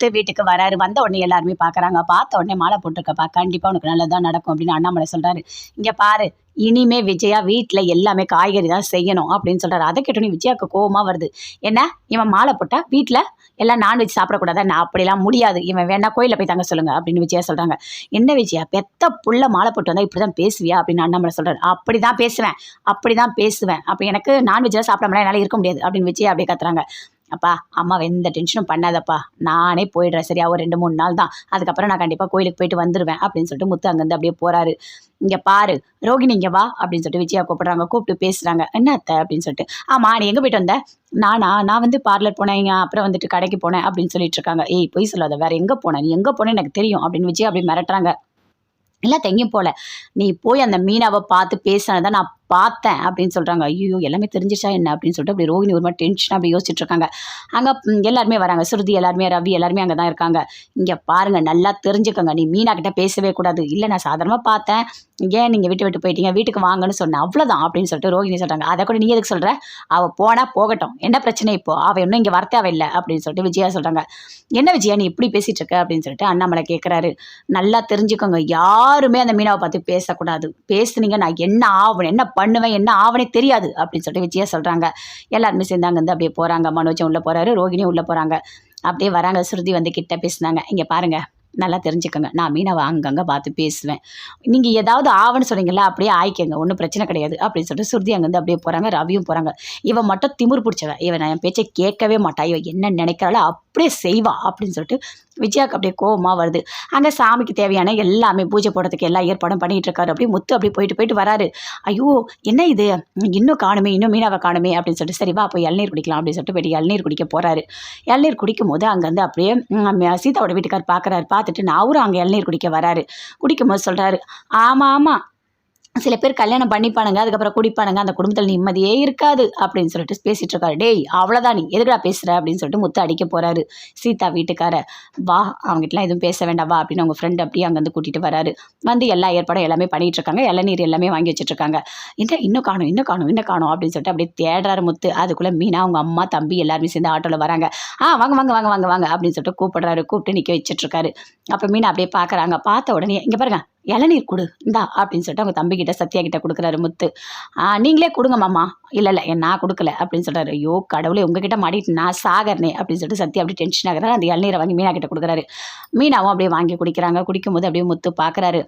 முத்து வீட்டுக்கு வராரு. வந்த உடனே எல்லாருமே பார்க்குறாங்க பார்த்த உடனே மாலை போட்டிருக்கப்பா கண்டிப்பாக உனக்கு நல்லதாக நடக்கும் அப்படின்னு அண்ணாமலை சொல்கிறாரு இங்கே பாரு இனிமே விஜயா வீட்டில் எல்லாமே காய்கறி தான் செய்யணும் அப்படின்னு சொல்கிறாரு அதை கேட்டோன்னே விஜயாவுக்கு கோவமாக வருது. என்ன இவன் மாலை போட்டால் வீட்டில் எல்லாம் நான்வெஜ் சாப்பிடக்கூடாதா? நான் அப்படிலாம் முடியாது. இவன் வேணா கோயிலில் போய் தாங்க சொல்லுங்க அப்படின்னு விஜயா சொல்கிறாங்க என்ன விஜயா பெத்த புள்ள மாலை போட்டு வந்தால் இப்படி தான் பேசுவியா அப்படின்னு அண்ணாமலை சொல்கிறாரு அப்படி தான் பேசுவேன். அப்படி தான் பேசுவேன். அப்போ எனக்கு நான்வெஜ்லாம் சாப்பிடாமலாம் என்னால் இருக்க முடியாது அப்படின்னு விஜயா அப்படியே கத்துறாங்க. அப்பா அம்மாவை எந்த டென்ஷனும் பண்ணாதப்பா. நானே போயிடுறேன். சரியா? ஒரு ரெண்டு மூணு நாள் தான். அதுக்கப்புறம் நான் கண்டிப்பாக கோயிலுக்கு போயிட்டு வந்துடுவேன் அப்படின்னு சொல்லிட்டு முத்து அங்கேருந்து அப்படியே போகிறாரு இங்கே பாரு ரோகிணி இங்கே வா அப்படின்னு சொல்லிட்டு விஜயா கூப்பிட்றாங்க. கூப்பிட்டு பேசுகிறாங்க என்ன அத்தை அப்படின்னு சொல்லிட்டு. ஆமாம் நீ எங்கே போயிட்டு வந்த? நானா நான் வந்து பார்லர் போனேன். அப்புறம் வந்துட்டு கடைக்கு போனேன் அப்படின்னு சொல்லிட்டு இருக்காங்க. ஏய் பொய் சொல்லாத. வேறு எங்கே போனேன் நீ எங்கே போனேன்னு எனக்கு தெரியும் அப்படின்னு விஜயா அப்படி மிரட்டுறாங்க. இல்லை எங்கேயும் போல. நீ போய் அந்த மீனாவை பார்த்து பேசினதை நான் பார்த்தேன் அப்படின்னு சொல்கிறாங்க ஐயோ எல்லாமே தெரிஞ்சிச்சா என்ன அப்படின்னு சொல்லிட்டு அப்படி ரோகிணி ஒரு மாதிரி டென்ஷனாக அப்படி யோசிச்சுட்டு இருக்காங்க. அங்கே எல்லாருமே வராங்க. சுருதி எல்லாருமே ரவி எல்லாருமே அங்கே தான் இருக்காங்க. இங்கே பாருங்கள் நல்லா தெரிஞ்சுக்கோங்க. நீ மீனா கிட்ட பேசவே கூடாது. இல்லை நான் சாதாரணமாக பார்த்தேன். ஏன் நீங்கள் வீட்டு விட்டு போயிட்டீங்க? வீட்டுக்கு வாங்கன்னு சொன்னேன். அவ்வளோதான் அப்படின்னு சொல்லிட்டு ரோகிணி சொல்கிறாங்க அதை கூட நீ எதுக்கு சொல்கிற அவள் போனால் போகட்டும். என்ன பிரச்சனை இப்போ? அவள் இன்னும் இங்கே வரத்தேவையில்லை அப்படின்னு சொல்லிட்டு விஜயா சொல்கிறாங்க என்ன விஜயா நீ இப்படி பேசிகிட்டு இருக்க? அப்படின்னு சொல்லிட்டு அண்ணாமலை கேட்குறாரு நல்லா தெரிஞ்சுக்கோங்க. யாருமே அந்த மீனாவை பார்த்து பேசக்கூடாது. பேசுனீங்க நான் என்ன ஆகணும் என்ன பண்ணுவேன் என்ன ஆவனே தெரியாது அப்படின்னு சொல்லிட்டு விஜயா சொல்கிறாங்க எல்லாருமே சேர்ந்து அங்கேருந்து அப்படியே போகிறாங்க மனோஜன் உள்ளே போகிறாரு ரோகிணியும் உள்ளே போகிறாங்க அப்படியே வராங்க ஸ்ருதி வந்து கிட்ட பேசினாங்க. இங்கே பாருங்கள் நல்லா தெரிஞ்சுக்கோங்க. நான் மீனவை அங்கங்கே பார்த்து பேசுவேன். நீங்கள் ஏதாவது ஆவன்னு சொன்னீங்களா அப்படியே ஆயிக்கங்க. ஒன்றும் பிரச்சனை கிடையாது அப்படின்னு சொல்லிட்டு சுருதி அங்கேருந்து அப்படியே போகிறாங்க ரவியும் போகிறாங்க இவன் மட்டும் திமிர் பிடிச்சவன். இவன் என் பேச்சை கேட்கவே மாட்டான் இவன் என்ன நினைக்கிறாளோ அப்படியே செய்வா அப்படின்னு சொல்லிட்டு விஜயாவுக்கு அப்படியே கோபமாக வருது. அங்கே சாமிக்கு தேவையான எல்லாமே பூஜை போடுறதுக்கு எல்லா ஏற்பாடும் பண்ணிகிட்டு இருக்காரு. அப்படியே முத்து அப்படியே போயிட்டு போயிட்டு வராரு. ஐயோ என்ன இது? இன்னும் காணுமே இன்னும் மீனாவை காணுமே அப்படின்னு சொல்லிட்டு சரி வா போய் இளநீர் குடிக்கலாம் அப்படின்னு சொல்லிட்டு போயிட்டு இளநீர் குடிக்க போகிறாரு இளநீர் குடிக்கும் போது அங்கேருந்து அப்படியே சீதாவோட வீட்டுக்கார் பார்க்குறாரு பார்த்துட்டு நான் அவரும் அங்கே இளநீர் குடிக்க வராரு. குடிக்கும் போது சொல்கிறாரு ஆமாம் ஆமாம் சில பேர் கல்யாணம் பண்ணிப்பானுங்க அதுக்கப்புறம் குடிப்பானுங்க அந்த குடும்பத்தில் நிம்மதியே இருக்காது அப்படின்னு சொல்லிட்டு பேசிட்டு இருக்காரு. டேய் அவ்வளோதான் நீ எதுக்கடா பேசுகிற அப்படின்னு சொல்லிட்டு முத்து அடிக்க போறாரு. சீதா வீட்டுக்கார வா அவங்ககிட்டலாம் எதுவும் பேச வேண்டாம் வா அப்படின்னு அவங்க ஃப்ரெண்ட் அப்படியே அங்கேருந்து கூட்டிகிட்டு வராரு. வந்து எல்லா ஏற்பாடும் எல்லாமே பண்ணிட்டு இருக்காங்க இளநீர் எல்லாமே வாங்கி வச்சுட்டு இருக்காங்க. என்ன இன்னும் காணும் இன்னும் காணும் இன்னும் காணும் அப்படின்னு சொல்லிட்டு அப்படியே தேடுறாரு முத்து. அதுக்குள்ளே மீனா அவங்க அம்மா தம்பி எல்லாருமே சேர்ந்து ஆட்டோவில் வராங்க. ஆ வாங்க வாங்க வாங்க வாங்க வாங்க அப்படின்னு சொல்லிட்டு கூப்பிடுறாரு கூப்பிட்டு நிற்க வச்சுட்டு இருக்காரு. அப்போ மீனா அப்படியே பார்க்குறாங்க பார்த்த உடனே இங்கே பாருங்க இளநீர் கொடு இந்தா அப்படின்னு சொல்லிட்டு அவங்க தம்பிக்கிட்ட சத்யா கிட்ட கொடுக்குறாரு முத்து. நீங்களே கொடுங்க மாமா. இல்லை இல்லை நான் கொடுக்கல. அப்படின்னு சொல்கிறாரு ஐயோ கடவுளே உங்ககிட்ட மாட்டிட்டு நான் சாகர்னே. அப்படின்னு சொல்லிட்டு சத்யா அப்படி டென்ஷன் ஆகிறாரு. அந்த இளநீரை வாங்கி மீனா கிட்ட கொடுக்குறாரு. மீனாவும் அப்படியே வாங்கி குடிக்கிறாங்க. குடிக்கும்போது அப்படியே முத்து பார்க்குறாரு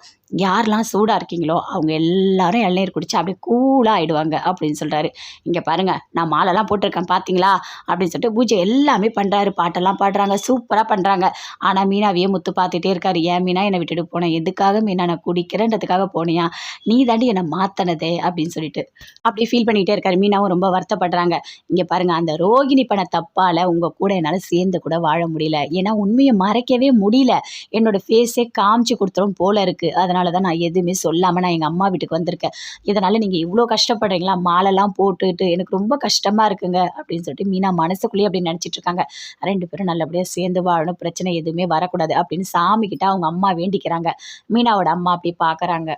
யாரெல்லாம் சூடாக இருக்கீங்களோ அவங்க எல்லாரும் இளநீர் குடிச்சு அப்படியே கூலாக ஆயிடுவாங்க அப்படின்னு சொல்கிறாரு இங்கே பாருங்கள் நான் மாலைலாம் போட்டிருக்கேன் பார்த்தீங்களா அப்படின்னு சொல்லிட்டு பூஜை எல்லாமே பண்ணுறாரு பாட்டெல்லாம் பாடுறாங்க சூப்பராக பண்ணுறாங்க ஆனால் மீனாவையே முத்து பார்த்துட்டே இருக்காரு. ஏன் மீனா என்னை விட்டுட்டு போனேன் எதுக்காக மீனா நான் குடிக்கிறேன்றதுக்காக போனியா? நீ தாண்டி என்னை மாற்றினதே அப்படின்னு சொல்லிட்டு. அப்படி ஃபீல் பண்ணிகிட்டே இருக்காரு. மீனாவும் ரொம்ப வருத்தப்படுறாங்க. இங்கே பாருங்க அந்த ரோகிணி பண்ண தப்பால் உங்கள் கூட என்னால் சேர்ந்து கூட வாழ முடியல. ஏன்னா உண்மையை மறைக்கவே முடியல. என்னோட ஃபேஸே காமிச்சு கொடுத்துரும் போல இருக்குது அதனால தான் நான் எதுவுமே சொல்லாமல் நான் எங்கள் அம்மா வீட்டுக்கு வந்திருக்கேன். இதனால் நீங்கள் இவ்வளோ கஷ்டப்படுறீங்களா? மாலைலாம் போட்டுட்டு எனக்கு ரொம்ப கஷ்டமாக இருக்குங்க அப்படின்னு சொல்லிட்டு மீனா மனசுக்குள்ளேயே அப்படி நினச்சிட்டு இருக்காங்க. ரெண்டு பேரும் நல்லபடியாக சேர்ந்து வாழணும். பிரச்சனை எதுவுமே வரக்கூடாது அப்படின்னு சாமி கிட்ட அவங்க அம்மா வேண்டிக்கிறாங்க. மீனாவோட அம்மா அப்படி பார்க்குறாங்க